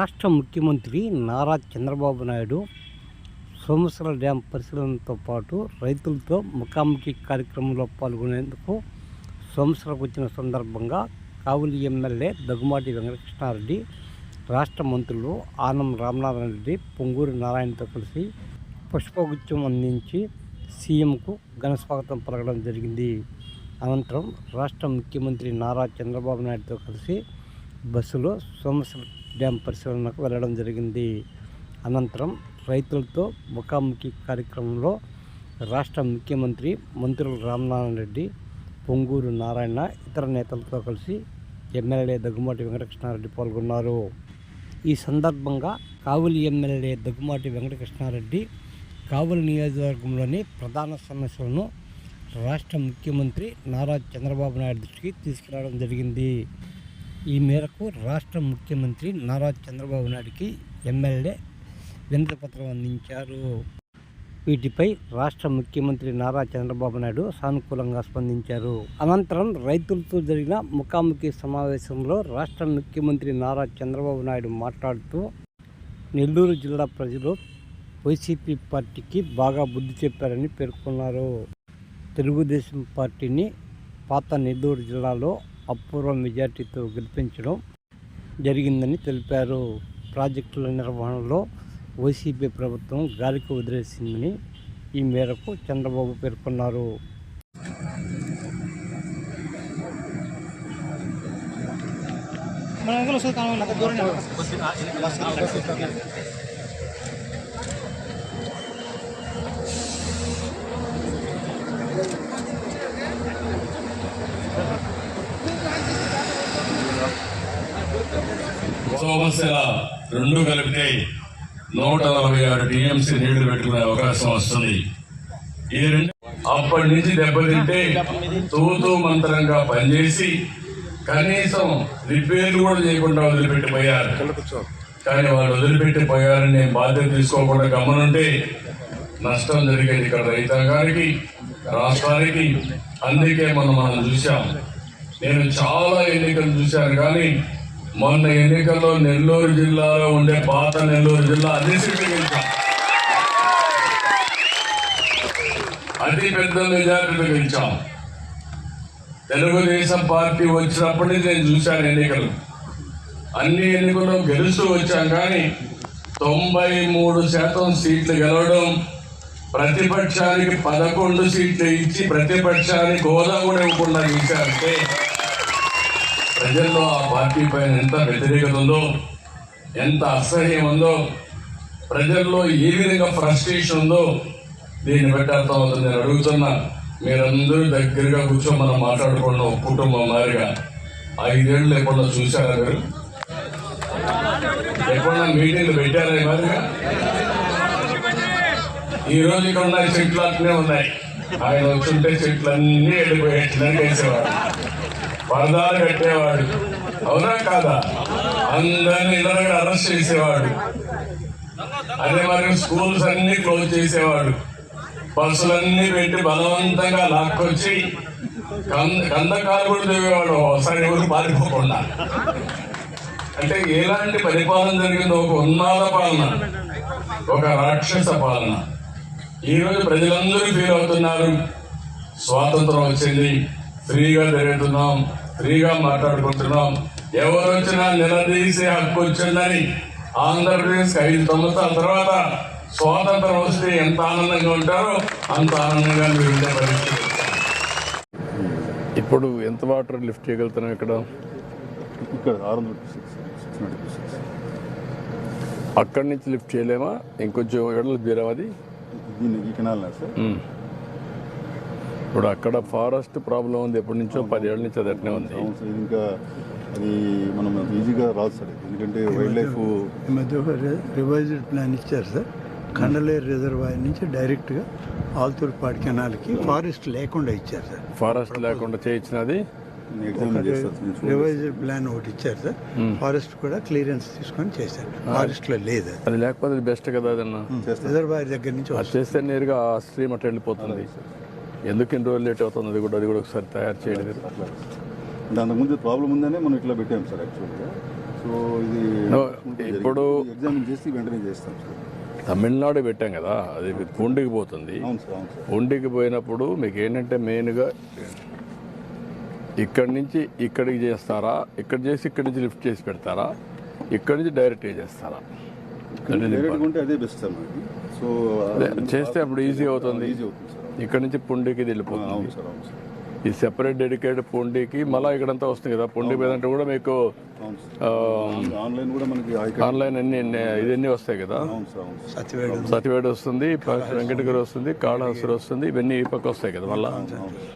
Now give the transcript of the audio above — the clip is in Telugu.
రాష్ట్ర ముఖ్యమంత్రి నారా చంద్రబాబు నాయుడు సోమేశ్వర డ్యాం పరిశీలనతో పాటు రైతులతో ముఖాముఖి కార్యక్రమంలో పాల్గొనేందుకు సోమేశ్వరకు వచ్చిన సందర్భంగా కావులి ఎమ్మెల్యే దగ్గుమాటి వెంకటకృష్ణారెడ్డి రాష్ట్ర మంత్రులు ఆనం రామనాథన్ రెడ్డి పొంగూరు నారాయణతో కలిసి పుష్పగుచ్చం అందించి సీఎంకు ఘన స్వాగతం పలకడం జరిగింది. అనంతరం రాష్ట్ర ముఖ్యమంత్రి నారా చంద్రబాబు నాయుడుతో కలిసి బస్సులో సోమేశ్వర డ్యామ్ పరిశీలనకు వెళ్ళడం జరిగింది. అనంతరం రైతులతో ముఖాముఖి కార్యక్రమంలో రాష్ట్ర ముఖ్యమంత్రి మంత్రులు రామనారాయణ రెడ్డి పొంగూరు నారాయణ ఇతర నేతలతో కలిసి ఎమ్మెల్యే దగ్గుమాటి వెంకటకృష్ణారెడ్డి పాల్గొన్నారు. ఈ సందర్భంగా కావులి ఎమ్మెల్యే దగ్గుమాటి వెంకటకృష్ణారెడ్డి కావులి నియోజకవర్గంలోని ప్రధాన సమస్యలను రాష్ట్ర ముఖ్యమంత్రి నారా చంద్రబాబు నాయుడు దృష్టికి తీసుకురావడం జరిగింది. ఈ మేరకు రాష్ట్ర ముఖ్యమంత్రి నారా చంద్రబాబు నాయుడికి ఎమ్మెల్యే వినతి పత్రం అందించారు. వీటిపై రాష్ట్ర ముఖ్యమంత్రి నారా చంద్రబాబు నాయుడు సానుకూలంగా స్పందించారు. అనంతరం రైతులతో జరిగిన ముఖాముఖి సమావేశంలో రాష్ట్ర ముఖ్యమంత్రి నారా చంద్రబాబు నాయుడు మాట్లాడుతూ నెల్లూరు జిల్లా ప్రజలు వైసీపీ పార్టీకి బాగా బుద్ధి చెప్పారని పేర్కొన్నారు. తెలుగుదేశం పార్టీని పాత నెల్లూరు జిల్లాలో అపూర్వ మెజార్టీతో గెలిపించడం జరిగిందని తెలిపారు. ప్రాజెక్టుల నిర్వహణలో వైసీపీ ప్రభుత్వం గాలికి వదిలేసిందని ఈ మేరకు చంద్రబాబు పేర్కొన్నారు. మన వెనకాల రెండు కలిపితే నూట నలభై ఆరు టీఎంసీ నీళ్ళు పెట్టుకునే అవకాశం వస్తుంది. ఈ రెండు అప్పటి నుంచి దెబ్బతింటే తూతూ మంత్రంగా పనిచేసి కనీసం రిపేర్లు కూడా చేయకుండా వదిలిపెట్టిపోయారు. కానీ వాళ్ళు వదిలిపెట్టిపోయారని నేను బాధ్యత తీసుకోకుండా గమనుంటే నష్టం జరిగేది ఇక్కడ రైతాంగానికి రాష్ట్రానికి. అందుకే మనం మనం చూసాం నేను చాలా ఎన్నికలు చూశాను కానీ మొన్న ఎన్నికల్లో నెల్లూరు జిల్లాలో ఉండే పాత నెల్లూరు జిల్లా అన్ని సీట్లు గెలిచాం. అతి పెద్ద మెజార్టీలు గెలిచాం. తెలుగుదేశం పార్టీ వచ్చినప్పటి నుంచి నేను చూశాను ఎన్నికలు. అన్ని ఎన్నికల్లో గెలుస్తూ వచ్చాం కానీ తొంభై మూడు శాతం సీట్లు గెలవడం ప్రతిపక్షానికి పదకొండు సీట్లు ఇచ్చి ప్రతిపక్షానికి హోదా కూడా ఇవ్వకుండా చూశారంటే ప్రజల్లో ఆ పార్టీ పైన ఎంత వ్యతిరేకత ఉందో ఎంత అసహ్యం ఉందో ప్రజల్లో ఏ విధంగా ఫ్రస్ట్రేషన్ ఉందో దీన్ని బట్టి అర్థమవుతుంది. నేను అడుగుతున్నా మీరందరూ దగ్గరగా కూర్చొని మనం మాట్లాడుకున్న కుటుంబం మారిగా ఐదేళ్ళు లేకుండా చూశారా మీరు? లేకుండా మీటింగ్లు పెట్టారా ఈ ఈ రోజు ఇక్కడ ఉన్న చెట్లు అట్లనే ఉన్నాయి. ఆయన వచ్చుంటే చెట్లు అన్నీ వెళ్ళిపోయేట్లని వేసేవాడు పరదాలు కట్టేవాడు. అవునా కాదా? అందరిని ఇళ్ళ అరెస్ట్ చేసేవాడు. అదే మరి స్కూల్స్ అన్ని క్లోజ్ చేసేవాడు. బస్సులన్నీ పెట్టి బలవంతంగా లాక్కొచ్చి కంద కందకాలు కూడా దిగేవాడు ఒకసారి ఎవరు పారిపోకుండా. అంటే ఎలాంటి పరిపాలన జరిగిందో ఒక ఉన్మాద పాలన ఒక రాక్షస పాలన. ఈ రోజు ప్రజలందరూ ఫీల్ అవుతున్నారు. స్వాతంత్రం వచ్చింది. ఫ్రీగా తిరుగుతున్నాం. ఫ్రీగా మాట్లాడుకుంటున్నాం ఎవరు వచ్చినా నిలదీసే హక్కు వచ్చిందని ఆంధ్రప్రదేశ్ ఐదు సంవత్సరాల తర్వాత స్వాతంత్రం వస్తే ఎంత ఆనందంగా ఉంటారో అంత ఆనందంగా మీరు ఉండే పరిస్థితి ఇప్పుడు ఎంత వాటర్ లిఫ్ట్ చేయగలుగుతున్నాం ఇక్కడ ఇక్కడ ఆరు వందల అక్కడి నుంచి లిఫ్ట్ చేయలేమా ఇంకొంచెం ఎడలు తీరాం అది దీన్ని ఈ కెనాల్ సార్ ఇప్పుడు అక్కడ ఫారెస్ట్ ప్రాబ్లం ఉంది. ఎప్పటి నుంచో పది ఏళ్ళ నుంచి అది అట్నే ఉంది. ఇంకా అది మనం ఈజీగా రాదు సార్. ఎందుకంటే వైల్డ్ లైఫ్ ఈ మధ్య రివైజ్డ్ ప్లాన్ ఇచ్చారు సార్. కండలేరు రిజర్వాయర్ నుంచి డైరెక్ట్గా ఆల్తూర్పాడు కెనాల్కి ఫారెస్ట్ లేకుండా ఇచ్చారు సార్. ఫారెస్ట్ లేకుండా చేయించినది. రివైజ్డ్ ప్లాన్ ఒకటి ఇచ్చారు సార్. ఫారెస్ట్ కూడా క్లియరెన్స్ తీసుకొని చేశారు. ఫారెస్ట్లో లేదు అది. లేకపోతే బెస్ట్ కదా అదన్నా రిజర్వాయర్ దగ్గర నుంచి చేస్తే నేరుగా ఆ స్ట్రీమ్ అట్లా వెళ్ళిపోతుంది. ఎందుకు ఇన్ని రోజులు లేట్ అవుతుంది అది కూడా అది కూడా ఒకసారి తయారు అంటే అంతకుముందు ప్రాబ్లం ఉందనే మనం ఇట్లా పెట్టాం సార్ యాక్చువల్గా సో ఇది ఇప్పుడు- ఎగ్జామిన్ చేసి వెంటనే చేస్తాం సార్. తమిళనాడు పెట్టాం కదా అది పూండికి పోతుంది. పూండికి పోయినప్పుడు మీకు ఏంటంటే మెయిన్గా ఇక్కడి నుంచి ఇక్కడికి చేస్తారా ఇక్కడ చేసి ఇక్కడి నుంచి లిఫ్ట్ చేసి పెడతారా ఇక్కడి నుంచి డైరెక్ట్గా చేస్తారా అదే బెస్ట్ సో చేస్తే అప్పుడు ఈజీ అవుతుంది. ఈజీ అవుతుంది సార్. ఇక్కడ నుంచి పుండికి వెళ్ళిపోతుంది. సార్ అవును సార్. ఈ సెపరేట్ డెడికేటెడ్ పుండికి మళ్ళీ ఇక్కడంతా వస్తుంది కదా. పుండి మీద అంటే కూడా మీకు అవును సార్. ఆన్లైన్ కూడా మనకి ఆన్లైన్ అన్ని ఇవన్నీ వస్తాయి కదా. సత్యవేడు సతివేడు వస్తుంది వెంకటగిరి వస్తుంది కాళహస్తి వస్తుంది ఇవన్నీ ఈ పక్క వస్తాయి కదా మళ్ళీ. అవును